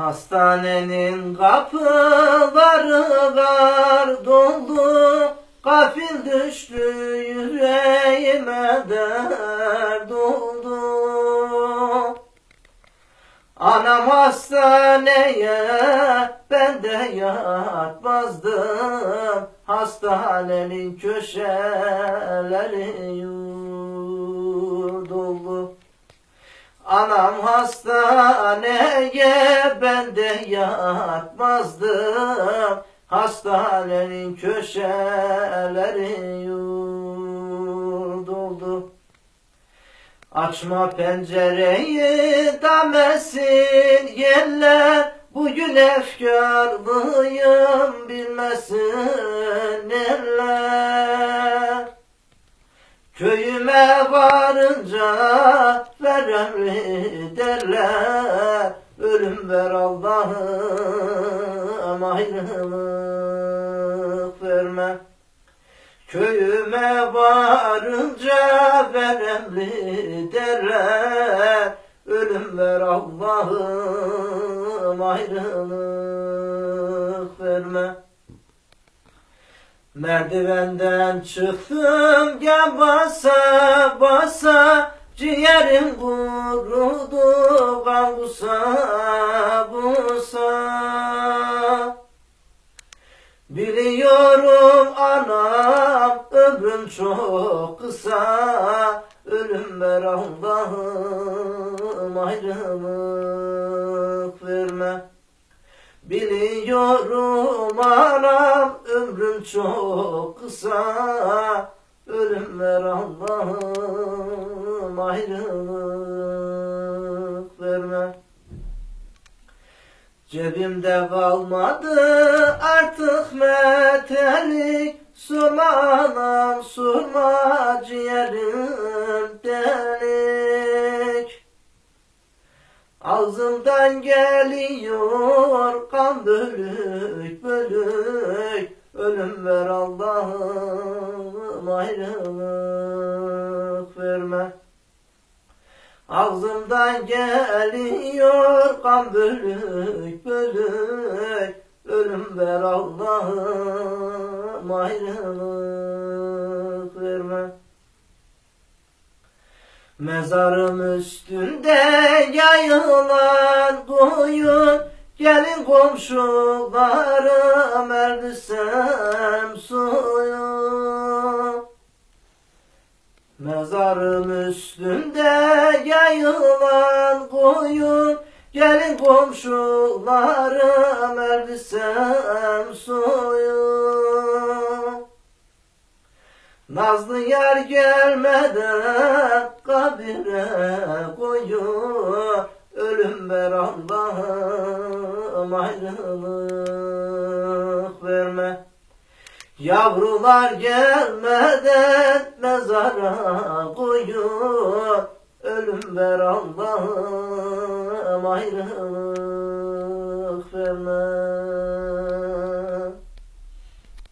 Hastanenin kapıları var doldu Kafil düştü yüreğime dert oldu. Anam hastaneye ben de yatmazdım. Hastanenin köşeleri yurduldu Anam hastaneye ben de yatmazdım. Hastanenin köşeleri yurduldu Açma pencereyi damesin yerler. Bugün efkarlıyım bilmesin eller Köyüme varınca veremli derler Ölüm ver Allah'ım ayrılık verme. Köyüme varınca veremli derler Ölüm ver Allah'ım ayrılık verme. Merdivenden çıktım gel basa basa Ciğerim kurudu kan busa busa. Biliyorum anam ömrüm çok kısa. Ölüm ver Allah'ım ayrılık verme. Biliyorum anam ömrüm çok kısa. Ölüm ver Allah'ım ayrılık verme Cebimde kalmadı artık metelik Sorma anam sorma ciğerim delik. Ağzımdan geliyor kan bölük bölük. Ölüm ver Allah'ım ayrılık verme Ağzımdan geliyor kan bölük bölük. Ölüm ver Allah'ım ayrılık verme. Mezarım üstünde yayılan koyun Gelin komşularım erdisem Mezarım üstünde yayılan koyun. Gelin komşularım erdisem suyu Nazlı yer gelmeden kabire koyun Ölüm ver Allah'ım ayrılık verme Yavrular gelmeden mezara koyun Ölüm ver Allah'ım ayrılık verme